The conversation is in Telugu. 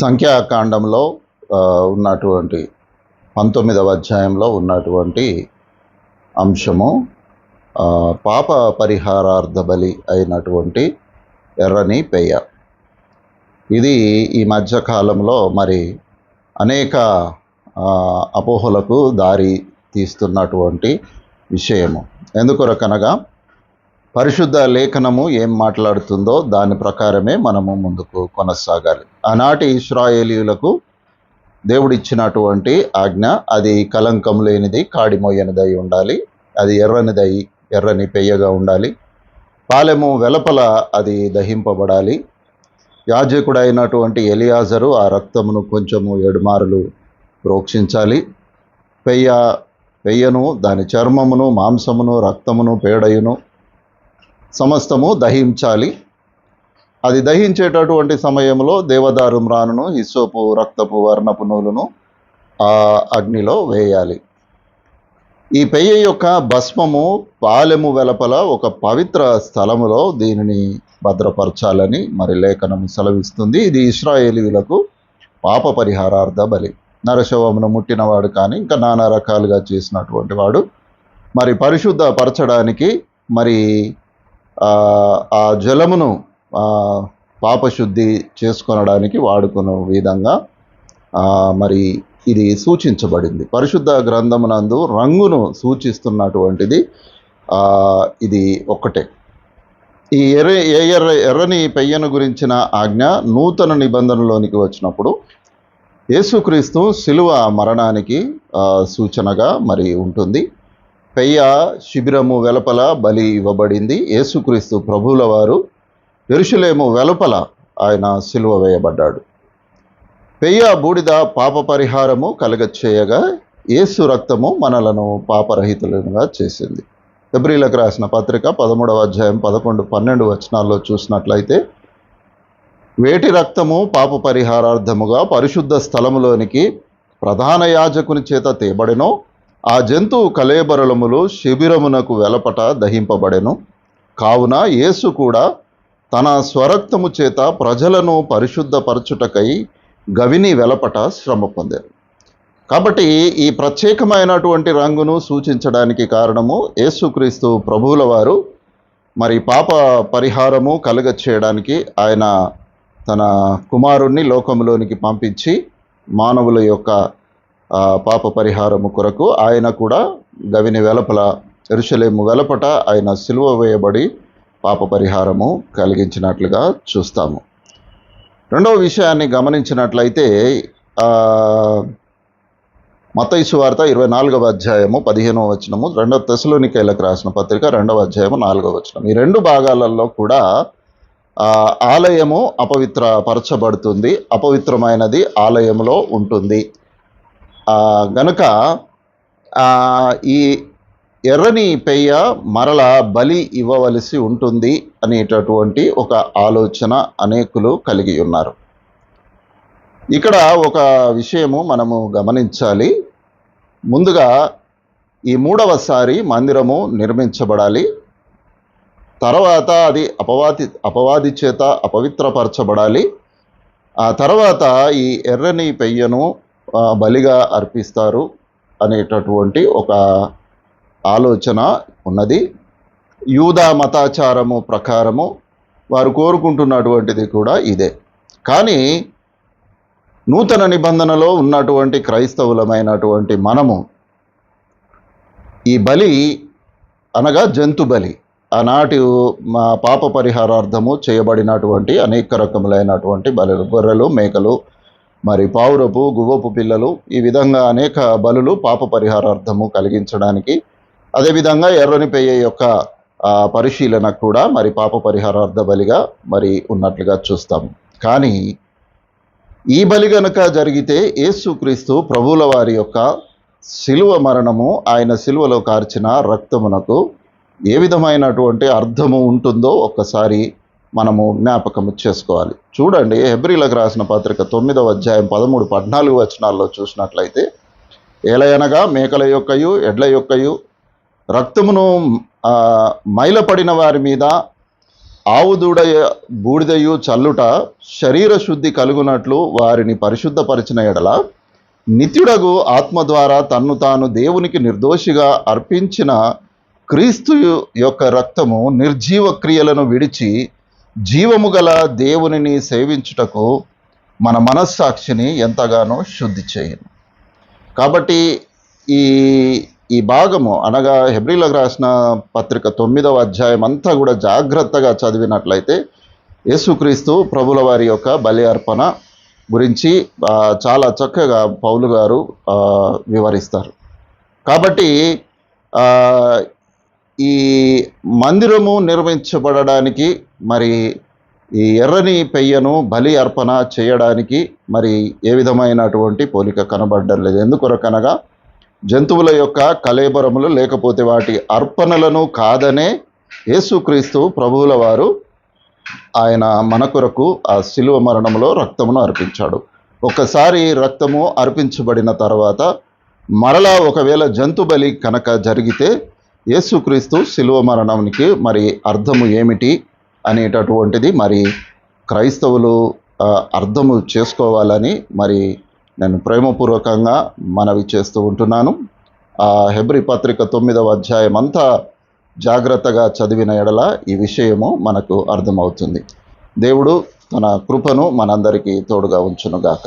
సంఖ్యాకాండంలో ఉన్నటువంటి పంతొమ్మిదవ అధ్యాయంలో ఉన్నటువంటి అంశము పాప పరిహారార్థ బలి అయినటువంటి ఎర్రని పెయ్య ఇది ఈ మధ్యకాలంలో మరి అనేక అపోహలకు దారి తీస్తున్నటువంటి విషయము. ఎందుకొరకనగా పరిశుద్ధ లేఖనము ఏం మాట్లాడుతుందో దాని ప్రకారమే మనము ముందుకు కొనసాగాలి. ఆనాటి ఇస్రాయేలీలకు దేవుడిచ్చినటువంటి ఆజ్ఞ అది కలంకం లేనిది కాడిమోయనిదై ఉండాలి. అది ఎర్రనిదై ఎర్రని పెయ్యగా ఉండాలి. పాలెము వెలపల అది దహింపబడాలి. యాజకుడైనటువంటి ఎలియాజరు ఆ రక్తమును కొంచెము ఏడుమారులు ప్రోక్షించాలి. పెయ్య పెయ్యను దాని చర్మమును మాంసమును రక్తమును పేడయును సమస్తము దహించాలి. అది దహించేటటువంటి సమయంలో దేవదారు మ్రానును ఇసోపు రక్తపు వర్ణపు నూలును ఆ అగ్నిలో వేయాలి. ఈ పెయ్య యొక్క భస్మము పాలెము వెలపల ఒక పవిత్ర స్థలములో దీనిని భద్రపరచాలని మరి లేఖనం సెలవిస్తుంది. ఇది ఇస్రాయేలీలకు పాప పరిహారార్థ బలి. నరశవమును ముట్టినవాడు కానీ ఇంకా నానా రకాలుగా చేసినటువంటి వాడు. మరి పరిశుద్ధ పరచడానికి మరి ఆ జలమును పాపశుద్ధి చేసుకొనడానికి వాడుకునే విధంగా మరి ఇది సూచించబడింది. పరిశుద్ధ గ్రంథమునందు రంగును సూచిస్తున్నటువంటిది ఇది ఒక్కటే. ఈ ఎర్ర ఏ ఎర్ర ఎర్రని పెయ్యను గురించిన ఆజ్ఞ నూతన నిబంధనలోనికి వచ్చినప్పుడు యేసుక్రీస్తు శిలువ మరణానికి సూచనగా మరి ఉంటుంది. పెయ్య శిబిరము వెలపల బలి ఇవ్వబడింది. యేసుక్రీస్తు ప్రభువుల వారు ఎరుషులేము వెలపల ఆయన సిలువ వేయబడ్డాడు. పెయ్య బూడిద పాప పరిహారము కలగచేయగా యేసు రక్తము మనలను పాపరహితులుగా చేసింది. ఫిబ్రిలకు రాసిన పత్రిక పదమూడవ అధ్యాయం పదకొండు పన్నెండు వచనాల్లో చూసినట్లయితే వేటి రక్తము పాప పరిహారార్థముగా పరిశుద్ధ స్థలములోనికి ప్రధాన యాజకుని చేత తేబడినో ఆ జంతువు కలేబరలములు శిబిరమునకు వెలపట దహింపబడెను. కావున యేసు కూడా తన స్వరక్తము చేత ప్రజలను పరిశుద్ధపరచుటకై గవిని వెలపట శ్రమ పొందారు. కాబట్టి ఈ ప్రత్యేకమైనటువంటి రంగును సూచించడానికి కారణము యేసుక్రీస్తు ప్రభువుల వారు మరి పాప పరిహారము కలుగ చేయడానికి ఆయన తన కుమారుణ్ణి లోకంలోనికి పంపించి మానవుల యొక్క పాప పరిహారము కొరకు ఆయన కూడా గవిని వెలపల ఎరుషలేము వెలపట ఆయన సిలువ వేయబడి పాప పరిహారము కలిగించినట్లుగా చూస్తాము. రెండవ విషయాన్ని గమనించినట్లయితే మతైసు వార్త ఇరవై నాలుగవ అధ్యాయము పదిహేనవ వచనము రెండవ తెసలోనికైలకు రాసిన పత్రిక రెండవ అధ్యాయము నాలుగవ వచనం ఈ రెండు భాగాలలో కూడా ఆలయము అపవిత్ర పరచబడుతుంది అపవిత్రమైనది ఆలయంలో ఉంటుంది. గనుక ఈ ఎర్రని పెయ్య మరల బలి ఇవ్వవలసి ఉంటుంది అనేటటువంటి ఒక ఆలోచన అనేకులు కలిగి ఉన్నారు. ఇక్కడ ఒక విషయము మనము గమనించాలి. ముందుగా ఈ మూడవసారి మందిరము నిర్మించబడాలి. తర్వాత అది అపవాది అపవాది చేత అపవిత్రపరచబడాలి. ఆ తర్వాత ఈ ఎర్రని పెయ్యను బలిగా అర్పిస్తారు అనేటటువంటి ఒక ఆలోచన ఉన్నది. యూదా మతాచారము ప్రకారము వారు కోరుకుంటున్నటువంటిది కూడా ఇదే. కానీ నూతన నిబంధనలో ఉన్నటువంటి క్రైస్తవులమైనటువంటి మనము ఈ బలి అనగా జంతు బలి ఆనాటి మా పాప పరిహారార్థము చేయబడినటువంటి అనేక రకములైనటువంటి బలి గొర్రెలు మేకలు మరి పావురపు గువ్వపు పిల్లలు ఈ విధంగా అనేక బలులు పాప పరిహారార్థము కలిగించడానికి అదేవిధంగా ఎర్రని పెయ్య యొక్క పరిశీలన కూడా మరి పాప పరిహారార్థ బలిగా మరి ఉన్నట్లుగా చూస్తాము కానీ ఈ బలి గనుక జరిగితే యేసుక్రీస్తు ప్రభువుల వారి యొక్క శిలువ మరణము ఆయన శిలువలో కార్చిన రక్తమునకు ఏ విధమైనటువంటి అర్థము ఉంటుందో ఒక్కసారి మనము జ్ఞాపకము చేసుకోవాలి. చూడండి హెబ్రిలకు రాసిన పత్రిక తొమ్మిదవ అధ్యాయం పదమూడు పద్నాలుగు వచనాల్లో చూసినట్లయితే ఏలయనగా మేకల యొక్కయు ఎడ్ల యొక్కయు రక్తమును మైలపడిన వారి మీద ఆవు దూడ బూడిదయు చల్లుట శరీర శుద్ధి కలుగునట్లు వారిని పరిశుద్ధపరిచిన ఎడల నిత్యుడగు ఆత్మ ద్వారా తన్ను తాను దేవునికి నిర్దోషిగా అర్పించిన క్రీస్తు యొక్క రక్తము నిర్జీవ క్రియలను విడిచి జీవము గల దేవునిని సేవించుటకు మన మనస్సాక్షిని ఎంతగానో శుద్ధి చేయను. కాబట్టి ఈ ఈ భాగము అనగా హెబ్రిలకు రాసిన పత్రిక తొమ్మిదవ అధ్యాయం అంతా కూడా జాగ్రత్తగా చదివినట్లయితే యేసుక్రీస్తు ప్రభుల వారి యొక్క బలి అర్పణ గురించి చాలా చక్కగా పౌలు గారు వివరిస్తారు. కాబట్టి ఈ మందిరము నిర్మించబడడానికి మరి ఈ ఎర్రని పెయ్యను బలి అర్పణ చేయడానికి మరి ఏ విధమైనటువంటి పోలిక కనబడడం లేదు. ఎందుకొరకనగా జంతువుల యొక్క కలేబరములు లేకపోతే వాటి అర్పణలను కాదనే యేసుక్రీస్తు ప్రభువుల వారు ఆయన మన కొరకు ఆ శిలువ మరణంలో రక్తమును అర్పించాడు. ఒకసారి రక్తము అర్పించబడిన తర్వాత మరలా ఒకవేళ జంతు బలి కనుక జరిగితే యేసుక్రీస్తు శిలువ మరణానికి మరి అర్థము ఏమిటి అనేటటువంటిది మరి క్రైస్తవులు అర్థము చేసుకోవాలని మరి నేను ప్రేమపూర్వకంగా మనవి చేస్తూ ఉంటున్నాను. ఆ హెబ్రి పత్రిక తొమ్మిదవ అధ్యాయం అంతా జాగ్రత్తగా చదివిన ఎడల ఈ విషయము మనకు అర్థమవుతుంది. దేవుడు తన కృపను మనందరికీ తోడుగా ఉంచునుగాక.